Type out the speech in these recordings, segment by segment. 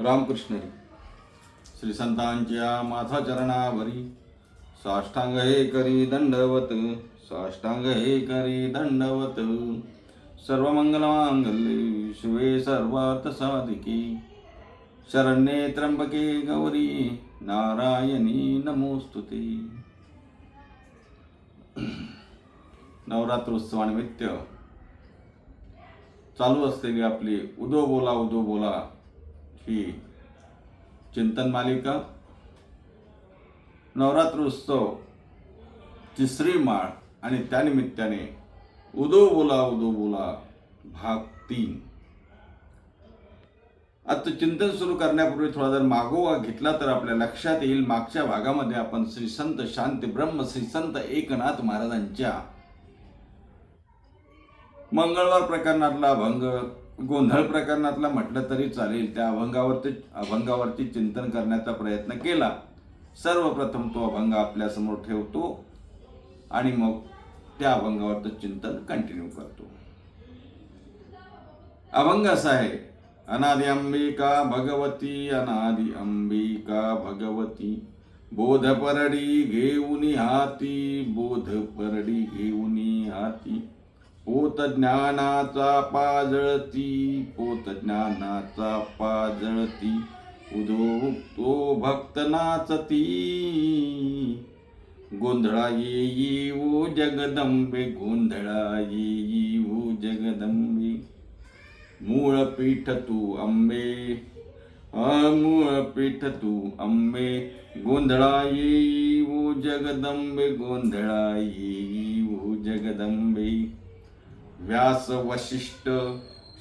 रामकृष्ण श्री संतांच्या माथा चरणावरी। साष्टांग हे करी दंडवत। साष्टांग हे करी दंडवत। सर्वमंगलमांगल्ये शिवे सर्वार्थ साधिके। शरण्ये त्र्यंबके गौरी। नारायणी नमोस्तुते। नवरात्रोत्सवानिमित्त चालू असलेली आपली उदो बोला उदो बोला। ही चिंतन मालिका नवरात्रोत्सव तिसरी माळ आणि त्यानिमित्ताने उदो बोला उदो बोला भाग तीन. आता चिंतन सुरू करण्यापूर्वी थोडा जर मागोवा घेतला तर आपल्या लक्षात येईल मागच्या भागामध्ये आपण श्री संत शांती ब्रह्म श्री संत एकनाथ महाराजांच्या मंगळवार प्रकरणातला अभंग गोंधळ प्रकरणातला म्हटलं तरी चालेल. त्या अभंगावरती अभंगावरती चिंतन करण्याचा प्रयत्न केला. सर्वप्रथम तो अभंग आपल्यासमोर ठेवतो आणि मग त्या अभंगावरचं चिंतन कंटिन्यू करतो. अभंग असा आहे अनादि अंबिका भगवती अनादि अंबिका भगवती बोध परडी घेऊनी हाती बोध परडी घेऊनी हाती. पोत ज्ञानाचा पाजळती पोत ज्ञानाचा पाजळती. उदो तो भक्त नाचती. गोंधळा येई ओ जगदंबे गोंधळा येई ओ जगदंबे. मूळ पीठ तू अंबे हा मूळ पीठ तू अंबे. गोंधळा येई ओ जगदंबे गोंधळा येई ओ जगदंबे. व्यास वशिष्ठ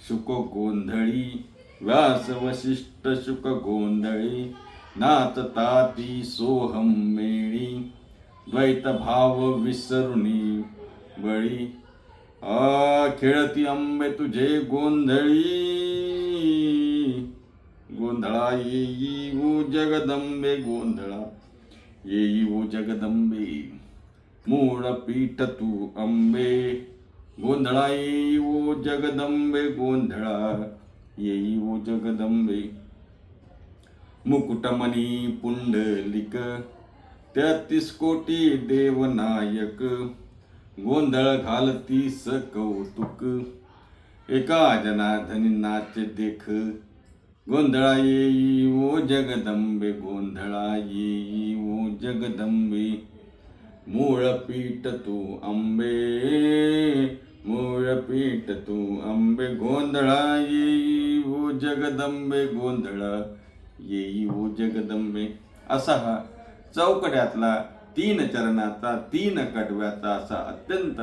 शुक गोंधळी व्यास वशिष्ठ शुक गोंधळी नात ताती सोहम मेळी द्वैत भाव विसरुणी बळी. आ खेळती अंबे तुझे गोंधळी. गोंधळा येई वो जगदंबे गोंधळा येई वो जगदंबे. मूळ पीठ तू अंबे गोंधळा येईवो जगदंबे गोंधळा येई जगदंबे. मुकुटमणी पुंडलिक तेहतीस कोटी देवनायक. गोंधळ घालतीस कौतुक एका जनार्दनी नाच देख. गोंधळा येई ओ जगदंबे गोंधळा येई ओ जगदंबे. मूळ पीठ तू अंबे मूळपीठ तू अंबे गोंधळा येई ओ जगदंबे गोंधळा येई ओ जगदंबे. असा हा चौकड्यातला तीन चरणाचा तीन कडव्याचा असा अत्यंत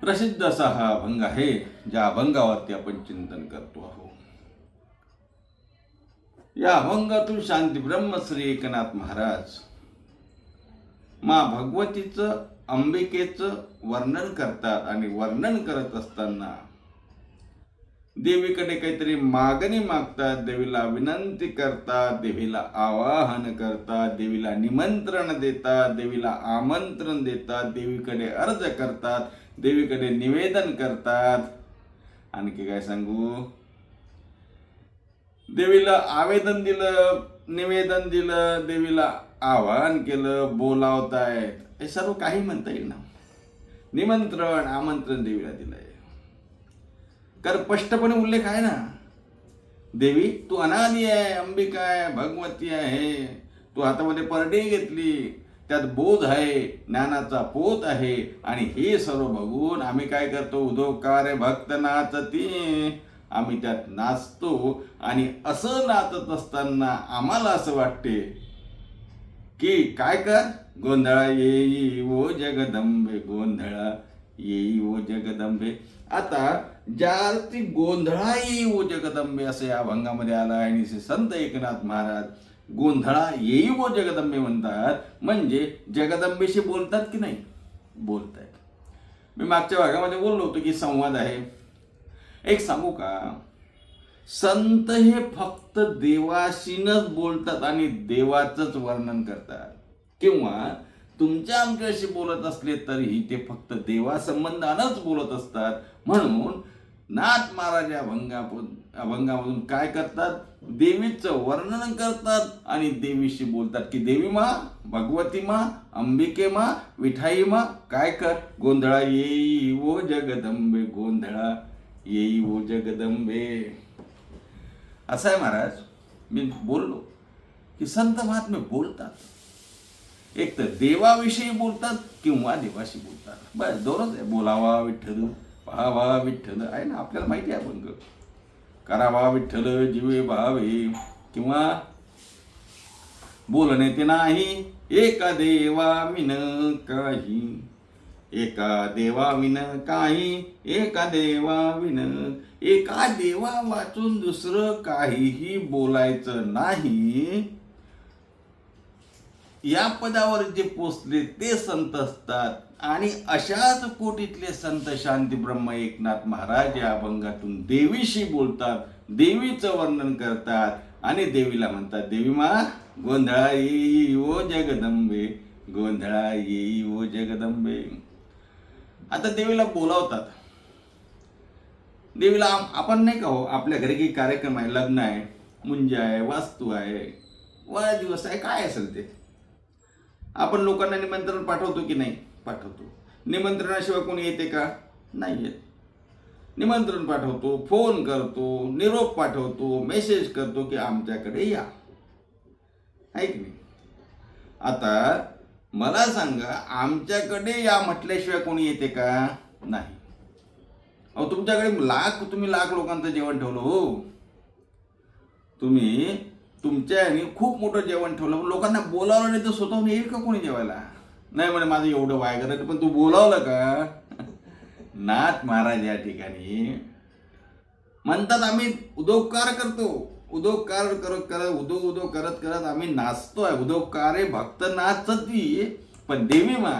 प्रसिद्ध असा हा अभंग आहे ज्या अभंगावरती आपण चिंतन करतो आहोत. या अभंगातून शांती ब्रह्मश्री एकनाथ महाराज मा भगवतीचं अंबिकेचं वर्णन करतात आणि वर्णन करत असताना देवीकडे काहीतरी मागणी मागतात देवीला विनंती करतात देवीला आवाहन करतात देवीला निमंत्रण देतात देवीला आमंत्रण देतात देवीकडे अर्ज करतात देवीकडे निवेदन करतात. आणखी काय सांगू? देवीला आवेदन दिलं निवेदन दिलं देवीला आवाहन केलं बोलावतायत. हे सर्व काही म्हणता येईल ना. निमंत्रण आमंत्रण देवीला दिलंय. कारण स्पष्टपणे उल्लेख आहे ना. देवी तू अनादी आहे अंबिका आहे भगवती आहे. तू हातामध्ये परडी घेतली. त्यात बोध आहे ज्ञानाचा पोत आहे. आणि हे सर्व बघून आम्ही काय करतो? उदोकार भक्त नाचती. आम्ही त्यात नाचतो. आणि असं नाचत असताना आम्हाला असं वाटते की काय कर? गोंधळा येई ओ जगदंबे गोंधळा येई ओ जगदंबे. आता ज्या ती गोंधळा येई ओ जगदंबे असं या अभंगामध्ये आलं आहे. आणि श्री संत एकनाथ महाराज गोंधळा येई ओ जगदंबे म्हणतात. म्हणजे जगदंबेशी बोलतात की नाही? बोलतायत. मी मागच्या भागामध्ये बोललो होतो की संवाद आहे. एक सांगू का? संत हे फक्त देवाशीनच बोलतात आणि देवाचंच वर्णन करतात. किंवा तुमच्या आमच्याशी बोलत असले तरी ते फक्त देवासंबंधानच बोलत असतात. म्हणून नाथ महाराज अभंगा अभंगामधून काय करतात? देवीचं वर्णन करतात आणि देवीशी बोलतात की देवी मा भगवती मा अंबिके मा विठाई मा काय कर? गोंधळा येई वो जगदंबे गोंधळा येई वो जगदंबे. असं आहे महाराज मी बोललो की संत महात्मे बोलतात. एक तर देवाविषयी बोलतात किंवा देवाशी बोलतात. बस दोनच आहे. बोलावा विठ्ठल पाहावा विठ्ठल आहे ना? आपल्याला माहिती आहे अभंग करावा विठ्ठल जीवे भावे किंवा बोलणे ते नाही. एका देवा मिन काही. एका देवाविन काही एका देवाविन एका देवा वाचून दुसरं काहीही बोलायचं नाही. या पदावर जे पोचले ते संत असतात. आणि अशाच कोटीतले संत शांती ब्रह्म एकनाथ महाराज या अभंगातून देवीशी बोलतात देवीचं वर्णन करतात आणि देवीला म्हणतात देवी मा गोंधळा येई ओ जगदंबे गोंधळा येई ओ जगदंबे. आता देवीला बोलावतात. देवीला आपण नाही का हो आपल्या घरी काही कार्यक्रम आहे लग्न आहे मुंज आहे वास्तू आहे वाढदिवस आहे काय असेल ते? आपण लोकांना निमंत्रण पाठवतो की नाही? पाठवतो. निमंत्रणाशिवाय कोणी येते का? नाही येत. निमंत्रण पाठवतो फोन करतो निरोप पाठवतो मेसेज करतो की आमच्याकडे या. आहे की नाही? आता मला सांगा आमच्याकडे या म्हटल्याशिवाय कोणी येते का? नाही. अहो तुमच्याकडे लाख तुम्ही लाख लोकांचं जेवण ठेवलं हो. तुम्ही तुमच्या याने खूप मोठं जेवण ठेवलं. पण लोकांना बोलावलं नाही तर स्वतःहून येईल का कोणी जेवायला? नाही म्हणे माझं एवढं वाय करत पण तू बोलावलं का? नाथ महाराज या ठिकाणी म्हणतात आम्ही उदोपकार करतो. उदोपकार करत करत उदो उदो करत करत आम्ही नाचतोय. उदोपकारे भक्त नाचती. पण देवी मा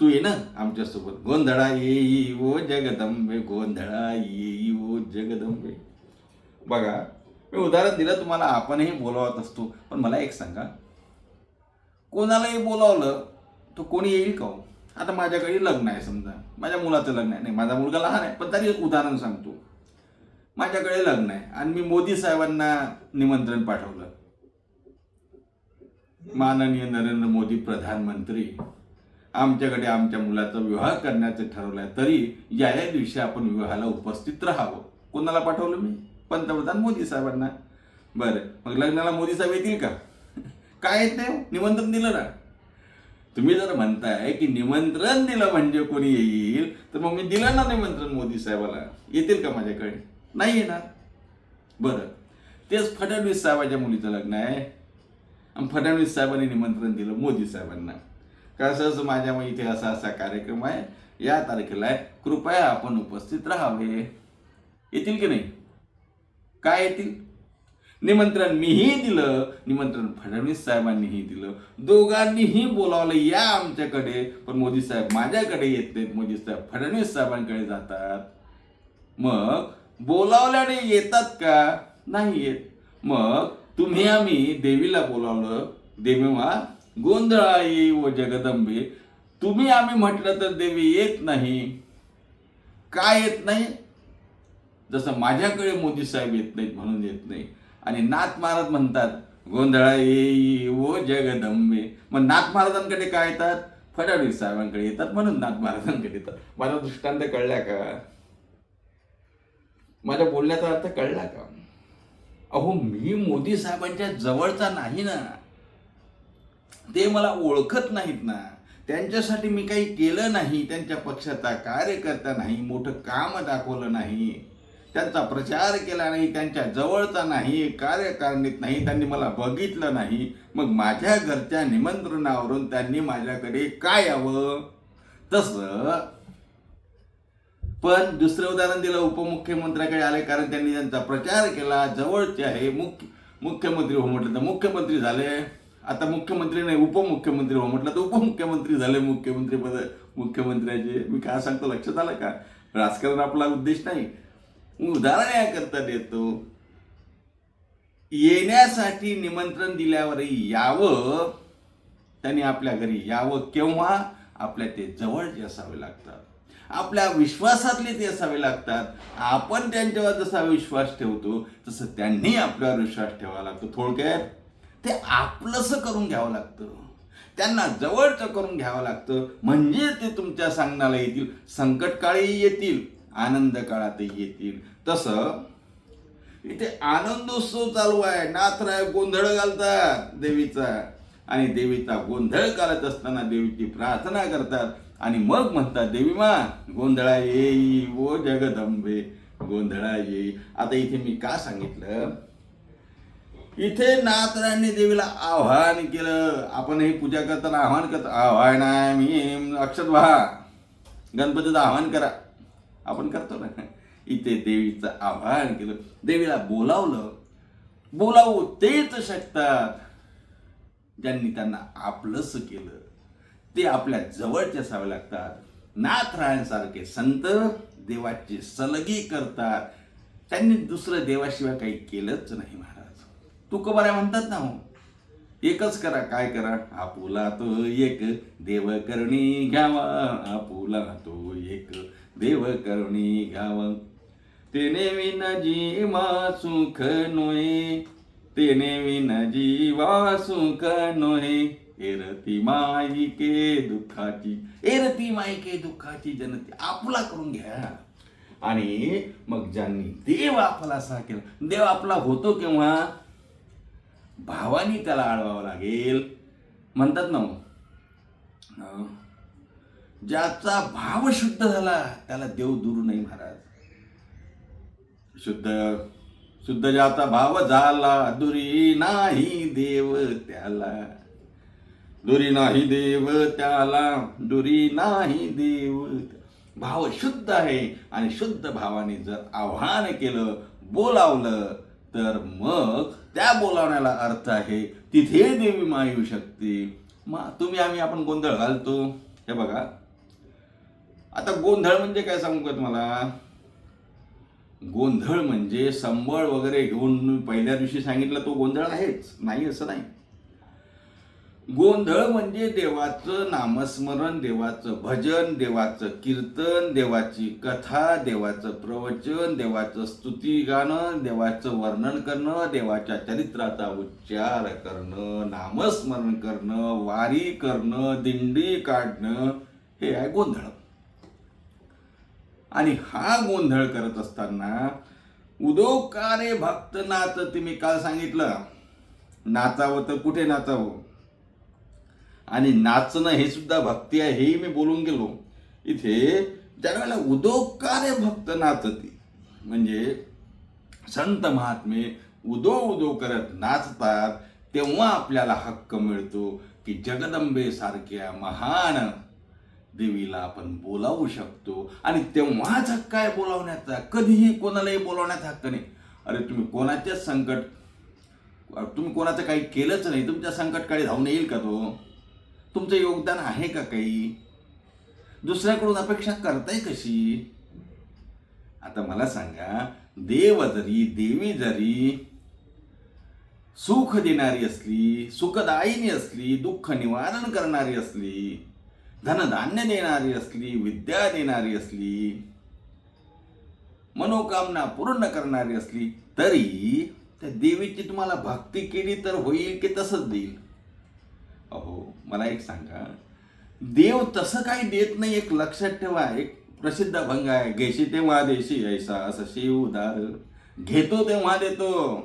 तू ये ना आमच्यासोबत. गोंधळा येई ओ जगदंबे गोंधळा येई ओ जगदंबे. बघा मी उदाहरण दिलं तुम्हाला आपणही बोलावत असतो. पण मला एक सांगा. कोणालाही बोलावलं तर कोणी येईल का हो? आता माझ्याकडे लग्न आहे समजा. माझ्या मुलाचं लग्न आहे. नाही माझा मुलगा लहान आहे पण तरी उदाहरण सांगतो. माझ्याकडे लग्न आहे. आणि मी मोदी साहेबांना निमंत्रण पाठवलं. माननीय नरेंद्र मोदी प्रधानमंत्री आमच्याकडे आमच्या मुलाचा विवाह करण्याचं ठरवलं आहे तरी या या दिवशी आपण विवाहाला उपस्थित राहावं. कोणाला पाठवलं मी? पंतप्रधान मोदी साहेबांना. बरं मग लग्नाला मोदी साहेब येतील का? काय येत नाही हो? निमंत्रण दिलं ना. तुम्ही जर म्हणताय की निमंत्रण दिलं म्हणजे कोणी येईल तर मग मी दिलं ना निमंत्रण मोदी साहेबाला. येतील का माझ्याकडे? नाही येणार. बरं. तेच फडणवीस साहेबाच्या मुलीचं लग्न आहे. आणि फडणवीस साहेबांनी निमंत्रण दिलं मोदी साहेबांना. कसं माझ्या मग इथे असा असा कार्यक्रम आहे. या तारखेला आहे. कृपया आपण उपस्थित राहावे. येतील की नाही? काय येतील? निमंत्रण मीही दिलं. निमंत्रण फडणवीस साहेबांनीही दिलं. दोघांनीही बोलावलं या आमच्याकडे. पण मोदी साहेब माझ्याकडे येत नाहीत. मोदी साहेब फडणवीस साहेबांकडे जातात. मग बोलावल्याने येतात का? नाही येत. मग तुम्ही आम्ही देवीला बोलावलं. देवी मा गोंधळा येई व जगदंबे तुम्ही आम्ही म्हटलं तर देवी येत नाही. का येत नाही? जसं माझ्याकडे मोदी साहेब येत नाहीत म्हणून येत नाही. आणि नाथ महाराज म्हणतात गोंधळा येई ओ जगदंबे. मग नाथ महाराजांकडे काय येतात? फडणवीस साहेबांकडे येतात म्हणून नाथ महाराजांकडे येतात. माझा दृष्टांत कळला का? माझ्या बोलण्याचा अर्थ कळला का? अहो मी मोदी साहेबांच्या जवळचा नाही ना. ते मला ओळखत नाहीत ना. त्यांच्यासाठी मी काही केलं नाही. त्यांच्या पक्षाचा कार्यकर्ता नाही. मोठं काम दाखवलं नाही. त्यांचा प्रचार केला नाही. त्यांच्या जवळचा नाही. कार्यकारणीत नाही. त्यांनी मला बघितलं नाही. मग माझ्या घरच्या निमंत्रणावरून त्यांनी माझ्याकडे काय यावं? तसं पण दुसरं उदाहरण दिलं उपमुख्यमंत्र्याकडे आले कारण त्यांनी त्यांचा प्रचार केला. जवळचे आहे मुख्य मुख्यमंत्री हो म्हटलं तर मुख्यमंत्री झाले. आता मुख्यमंत्री नाही उपमुख्यमंत्री हो म्हटलं तर उपमुख्यमंत्री झाले. मुख्यमंत्री पद मुख्यमंत्र्याचे मी काय सांगतो लक्षात आलं का? राजकारण आपला उद्देश नाही. मी उदाहरण याकरता देतो. येण्यासाठी निमंत्रण दिल्यावरही यावं त्यांनी आपल्या घरी यावं केव्हा? आपल्या ते जवळचे असावे लागतात. आपल्या विश्वासातले ते असावे लागतात. आपण त्यांच्यावर जसा विश्वास ठेवतो तसं त्यांनी आपल्यावर विश्वास ठेवावा लागतो. थोडक्यात ते आपलंसं करून घ्यावं लागतं. त्यांना जवळचं करून घ्यावं लागतं. म्हणजे ते तुमच्या सांगण्याला येतील. संकटकाळी येतील आनंद काळातही येतील. तसं इथे आनंदोत्सव चालू आहे. नाथराय गोंधळ घालतात देवीचा. आणि देवीचा गोंधळ घालत असताना देवीची प्रार्थना करतात. आणि मग म्हणतात देवी मा गोंधळा येई वो जगदंबे गोंधळा येई. आता इथे मी का सांगितलं? इथे नातरांनी देवीला आव्हान केलं. आपण ही पूजा करताना आव्हान करत. आव्हान आहे मी अक्षत व्हा. गणपतीचं आव्हान करा. आपण करतो ना. इथे देवीचं आव्हान केलं. देवीला बोलावलं. बोलावू तेच शकतात. ज्यांनी त्यांना आपलंस केलं. ते आपल्या जवळचे असावे लागतात. नाथरायांसारखे संत देवाची सलगी करतात. त्यांनी दुसरं देवाशिवाय काही केलंच नाही महाराज. तुकोबाऱ्या म्हणतात ना हो एकच करा काय करा? आपुला तो एक देव करणी घ्यावा. आपुला तो एक देव करणी घ्यावा. तेने विना जीवा सुख नोहे तेने विना जीवा सुख नोहे. एरती माईके दुःखाची एरती माईके दुःखाची जनती आपला करून घ्या. आणि मग ज्यांनी देव आपला असा केला देव आपला होतो केव्हा? भावानी त्याला अडवावं लागेल. म्हणतात ना ज्याचा भाव शुद्ध झाला त्याला देव दूर नाही महाराज. शुद्ध शुद्ध ज्याचा भाव झाला दुरी नाही देव त्याला. दुरी नाही देव त्याला दुरी नाही देव भाव शुद्ध आहे आणि शुद्ध भावाने जर आव्हान केलं बोलावलं तर मग त्या बोलावण्याला अर्थ आहे तिथे देवी मा येऊ शकते. मग तुम्ही आम्ही आपण गोंधळ घालतो. हे बघा. आता गोंधळ म्हणजे काय सांगू का तुम्हाला? गोंधळ म्हणजे संबळ वगैरे घेऊन मी पहिल्या दिवशी सांगितलं तो गोंधळ आहेच. नाही असं नाही. गोंधळ म्हणजे देवाचं नामस्मरण देवाचं भजन देवाचं कीर्तन देवाची कथा देवाचं प्रवचन देवाचं स्तुती गाणं देवाचं वर्णन करणं देवाच्या चरित्राचा उच्चार करणं नामस्मरण करणं वारी करणं दिंडी काढणं हे आहे गोंधळ. आणि हा गोंधळ करत असताना उदोकारे भक्त नाच तुम्ही काल सांगितलं नाचावं तर कुठे नाचावं? आणि नाचणं हे सुद्धा भक्ती आहे हेही मी बोलून गेलो. इथे त्यावेळेला उदोकारे भक्त नाचती. म्हणजे संत महात्मे उदो उदो करत नाचतात तेव्हा आपल्याला हक्क मिळतो की जगदंबे सारख्या महान देवीला आपण बोलावू शकतो. आणि तेव्हाच हक्क आहे बोलावण्याचा. कधीही कोणालाही बोलावण्याचा हक्क नाही. अरे तुम्ही कोणाच्याच संकट तुम्ही कोणाचं काही केलंच नाही तुमच्या संकटकाळी धावून येईल का तो? तुमचं योगदान आहे का काही? दुसऱ्याकडून अपेक्षा करताय कशी? आता मला सांगा देव जरी देवी जरी सुख देणारी असली सुखदायिनी असली दुःख निवारण करणारी असली धनधान्य देणारी असली विद्या देणारी असली मनोकामना पूर्ण करणारी असली तरी त्या देवीची तुम्हाला भक्ती केली तर होईल की तसंच देईल? अहो मला एक सांगा. देव तसं काही देत नाही एक लक्षात ठेवा. एक प्रसिद्ध भंग आहे. घेशी तेव्हा देशी ऐसा असं शिवदार घेतो तेव्हा देतो.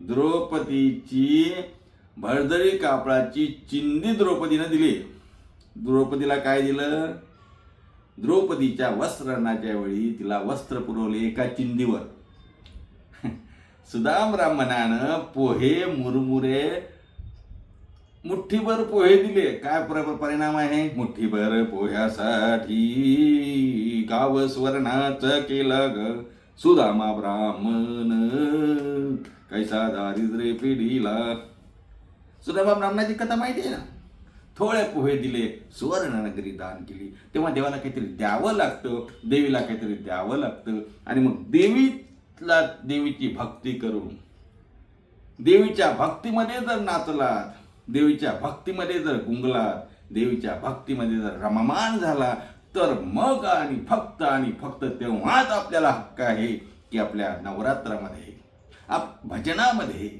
द्रौपदीची भरदरी कापडाची चिंदी द्रौपदीनं दिली. द्रौपदीला काय दिलं? द्रौपदीच्या वस्त्रणाच्या वेळी तिला वस्त्र पुरवले एका चिंदीवर. सुदाम ब्राह्मणानं पोहे मुरमुरे मुठ्ठीभर पोहे दिले. काय परिणाम आहे? मुठ्ठीभर पोह्यासाठी गाव स्वर्णाच केलं ग. सुदामा ब्राह्मण कैसा दारिद्र्य पिढीला. सुदामा ब्राह्मणाची कथा माहिती आहे ना? थोडे पोहे दिले सुवर्ण नगरी दान केली. तेव्हा देवाला काहीतरी द्यावं लागतं देवीला काहीतरी द्यावं लागतं. आणि मग देवीला देवीची भक्ती करून देवीच्या भक्तीमध्ये जर नाचलात देवीच्या भक्तीमध्ये जर गुंगला देवीच्या भक्तीमध्ये जर रममान झाला तर मग आणि फक्त आणि फक्त तेव्हाच आपल्याला हक्क आहे की आपल्या नवरात्रामध्ये आप भजनामध्ये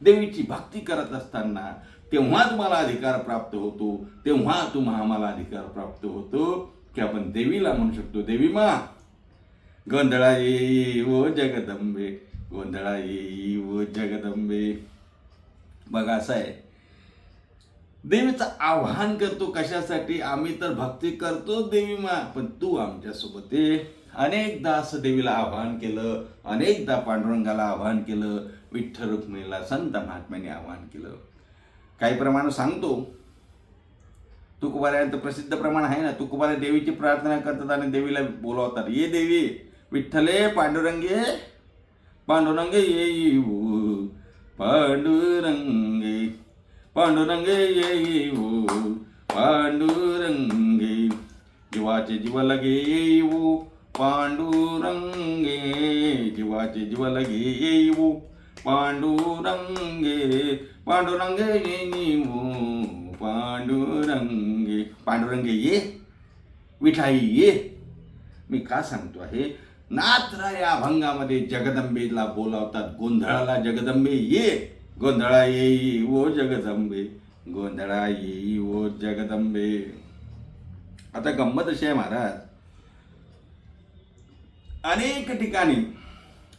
देवीची भक्ती करत असताना तेव्हा तुम्हाला अधिकार प्राप्त होतो तेव्हा तुम्हा आम्हाला अधिकार प्राप्त होतो की आपण देवीला म्हणू शकतो देवी मा गोंधळा येई जगदंबे गोंधळा येई जगदंबे. बघा असं आहे देवीचं आव्हान करतो कशासाठी? आम्ही तर भक्ती करतो देवी मा पण तू आमच्यासोबत ये. अनेकदा असं देवीला आवाहन केलं अनेकदा पांडुरंगाला आवाहन केलं विठ्ठल रुक्मिणीला संत महात्म्याने आवाहन केलं. काही प्रमाण सांगतो. तुकोबाऱ्यांचं प्रसिद्ध प्रमाण आहे ना तुकोबाऱ्या देवीची प्रार्थना करतात आणि देवीला बोलावतात ये देवी विठ्ठले पांडुरंगे पांडुरंगे ये पांडुरंगे. पांडुरंगे येऊ पांडुरंगे जीवाचे जीव लगे येऊ पांडुरंगे जीवाचे जीव लगे येऊ पांडुरंगे पांडुरंगे येऊ पांडुरंगे पांडुरंगे ये विठाई ये. मी का सांगतो आहे? नात्र या अभंगामध्ये जगदंबेला बोलावतात गोंधळाला जगदंबे ये. गोंधळा येई ओ जगदंबे गोंधळा येई ओ जगदंबे. आता गंमत अशी आहे महाराज. अनेक ठिकाणी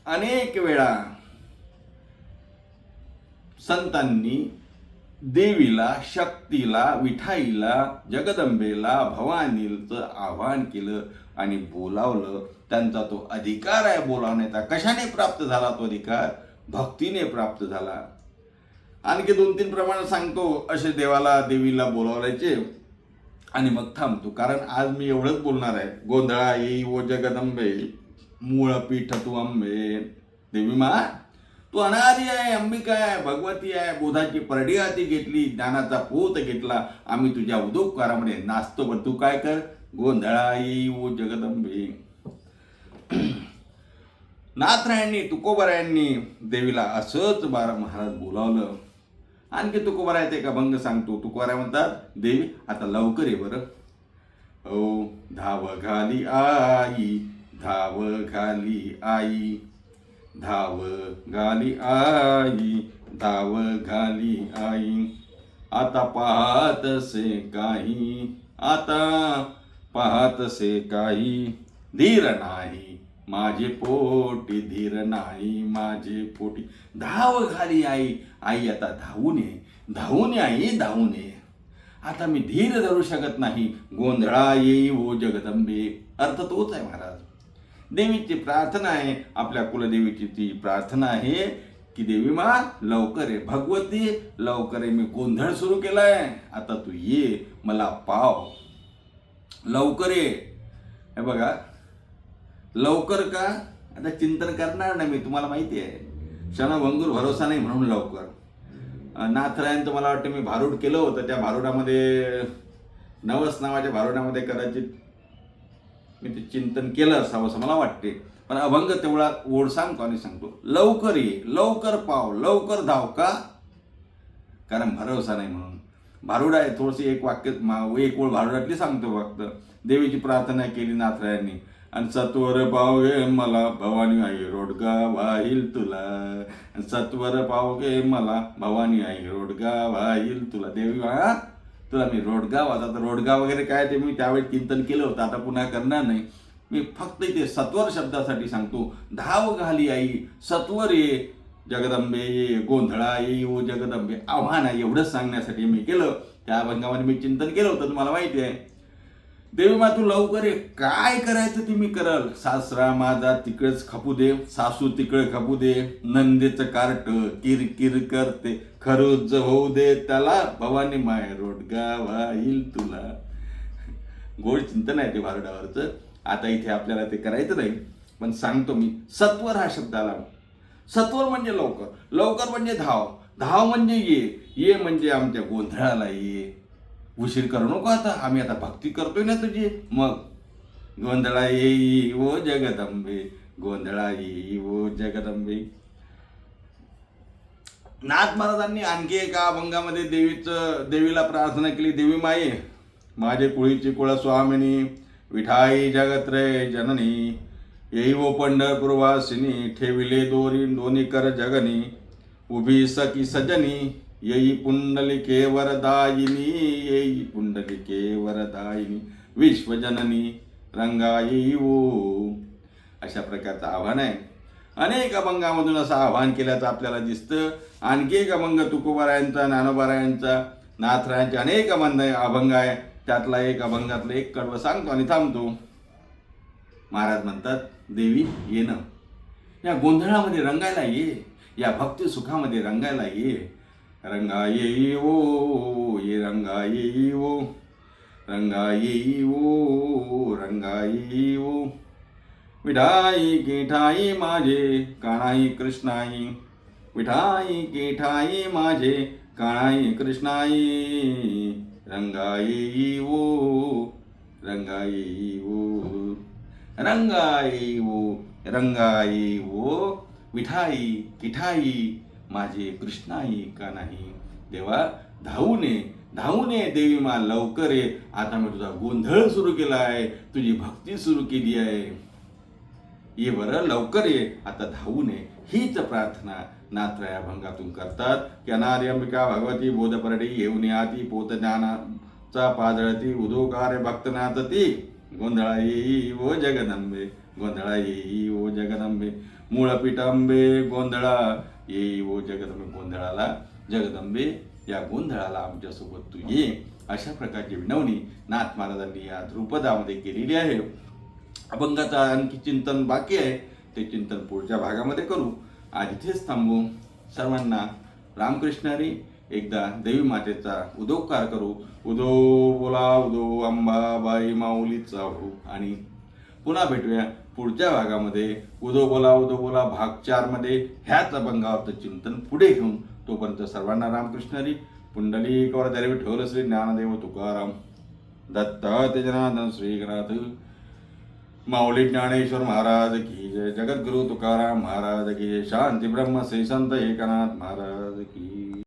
अनेक वेळा संतांनी देवीला शक्तीला विठाईला जगदंबेला भवानीचं आवाहन केलं आणि बोलावलं. त्यांचा तो अधिकार आहे बोलावण्याचा. कशाने प्राप्त झाला तो अधिकार? भक्तीने प्राप्त झाला. आणखी दोन तीन प्रमाण सांगतो. असे देवाला देवीला बोलावायचे आणि मग थांबतो. कारण आज मी एवढंच बोलणार आहे. गोंधळा येई व जगदंबे. मूळ पीठ तू अंबे देवी मा तू अनादी आहे अंबिका आहे भगवती आहे. बोधाची परडी हाती घेतली ज्ञानाचा पोत घेतला. आम्ही तुझ्या उद्योगकारामध्ये नाचतो. पण तू काय कर? गोंधळा येई ओ जगदंबे. नाथरायांनी तुकोबरायांनी देवीला असंच बारा महाराज बोलावलं. आणखी तुकोबरायचं एक अभंग सांगतो. तुकोबारा म्हणतात देवी आता लवकर ये बरं. ओ धाव घाली आई धाव घाली आई धाव घाली आई धाव घाली आई आता पाहतसे काही आता पाहतसे काही धीर नाही. माझे पोटी धीर नाही माझे पोटी. धाव घाली आई. आई आता धावून ये. धावून ये आई धावून ये. आता मी धीर धरू शकत नाही. गोंधळा येई ओ जगदंबे. अर्थ तोच आहे महाराज. देवीची प्रार्थना आहे. आपल्या कुलदेवीची ती प्रार्थना आहे की देवी मा लवकर आहे भगवती. लवकर ये मी गोंधळ सुरू केलाय. आता तू ये. मला पाव. लवकर ये. हे बघा लवकर का? आता चिंतन करणार नाही मी तुम्हाला माहिती आहे. क्षणभंगूर भरोसा नाही म्हणून लवकर. नाथरायन तुम्हाला मला वाटतं मी भारूड केलं होतं त्या भारुडामध्ये नवस नावाच्या भारुडामध्ये कदाचित मी ते चिंतन केलं असावं असं मला वाटते. पण अभंग तेवढा ओढ सांगतो आणि सांगतो. लवकर ये लवकर पाव लवकर धाव का? कारण भरोसा नाही म्हणून. भारुड आहे थोडीशी एक वाक्य एक ओळ भारुडातली सांगतो फक्त. देवीची प्रार्थना केली नाथरायांनी. आणि सत्वर पावगे मला भवानी आई रोडगा वाईल तुला. आणि सत्वर पावगे मला भवानी आई रोडगा वाईल तुला. देवी हा तुला मी रोडगाव आता तर रोडगाव वगैरे काय ते मी त्यावेळी चिंतन केलं होतं आता पुन्हा करणार नाही. मी फक्त इथे सत्वर शब्दासाठी सांगतो धाव घाली आई सत्वर ये. जगदंबे ये गोंधळा ये ओ जगदंबे. आव्हान आहे एवढंच सांगण्यासाठी मी केलं. त्या अभंगामध्ये मी चिंतन केलं होतं तुम्हाला माहिती आहे. देवी मा तू लवकर ये. काय करायचं ते मी करल? सासरा माझा तिकडेच खपू दे. सासू तिकडे खपू दे. नंदेचं कार्ट किर किर करते. खरोज होऊ दे त्याला. भवानी माय रोडगा वाईल तुला. गोड चिंतन आहे ते भारडावरचं. आता इथे आपल्याला ते करायचं नाही. पण सांगतो मी सत्वर हा शब्द आला सत्वर म्हणजे लवकर. लवकर म्हणजे धाव. धाव म्हणजे ये. ये म्हणजे आमच्या गोंधळाला ये. उशीर करू नको आता. आम्ही आता भक्ती करतोय ना तुझी. मग गोंधळा येई ओ जगदंबे गोंधळा येई ओ जगदंबे. नाथ महाराजांनी आणखी एका अभंगामध्ये देवीचं देवीला प्रार्थना केली देवी माये माझे कुळीची कुळस्वामिनी विठाई जगत्रे जननी येई वो पंढरपूरवासिनी ठेविले दोरी दोन्ही कर जगनी उभी सखी सजनी येई पुंडलिके वरदायिनी येई पुंडलिके वरदायिनी विश्वजननी रंगा ओ अशा प्रकारचं आव्हान आहे. अनेक अभंगामधून असं आव्हान केल्याचं आपल्याला दिसतं. आणखी एक अभंग तुकोबारायांचा ज्ञानोबारायांचा नाथरायांचे अनेक अभंग अभंग आहे. त्यातला एक अभंगातलं एक कडवं सांगतो आणि थांबतो. महाराज म्हणतात देवी येणं या गोंधळामध्ये रंगायला ये. या भक्ती सुखामध्ये रंगायला ये. रंगा येई ओ ये रंगा येई ओ रंगा येई ओ रंगा येई विठाई केठाई माझे काणाई कृष्णाई विठाई केठाई माझे काणाई कृष्णाई रंगाई वो रंगाई वो रंगाई वो रंगाई वो विठाई किठाई माझे कृष्णाई का नाही? देवा धावून ये धावून ये देवी मा लवकर. ये आता मी तुझा गोंधळ सुरू केला आहे तुझी भक्ती सुरू केली आहे. ये बरं लवकर ये आता धावून ये हीच प्रार्थना नाथराया भंगातून करतात. की अनार्य भगवती बोधपरडी येऊन आती पोत ज्ञानाचा पाजळती उदोकार भक्तनाथ ती गोंधळा येई ओ जगदंबे गोंधळा येई ओ जगदंबे मूळपीठांबे गोंधळा ये ओ जगदंबे गोंधळाला जगदंबे या गोंधळाला आमच्यासोबत तू ये अशा प्रकारची विनवणी नाथ महाराजांनी या ध्रुपदामध्ये केलेली आहे. अभंगाचं आणखी चिंतन बाकी आहे. ते चिंतन पुढच्या भागामध्ये करू. आज इथेच थांबू. सर्वांना रामकृष्णारी एकदा देवी मातेचा उदोकार करू. उदो बोला उदो अंबाबाई माऊलीचा हो आणि पुन्हा भेटूया. पुढच्या भागामध्ये उदो बोला उदो बोला भाग चारमध्ये ह्याच अभंगावरचं चिंतन पुढे घेऊन तोपर्यंत सर्वांना रामकृष्ण हरी. पुंडली कवर दरवी ठेवलं श्री ज्ञानदेव तुकाराम. दत्त तेजनाथन श्रीगणाथ माऊली ज्ञानेश्वर महाराज की जय. जगद्गुरु तुकाराम महाराज की जय. शांती ब्रह्म श्री संत एकनाथ महाराज की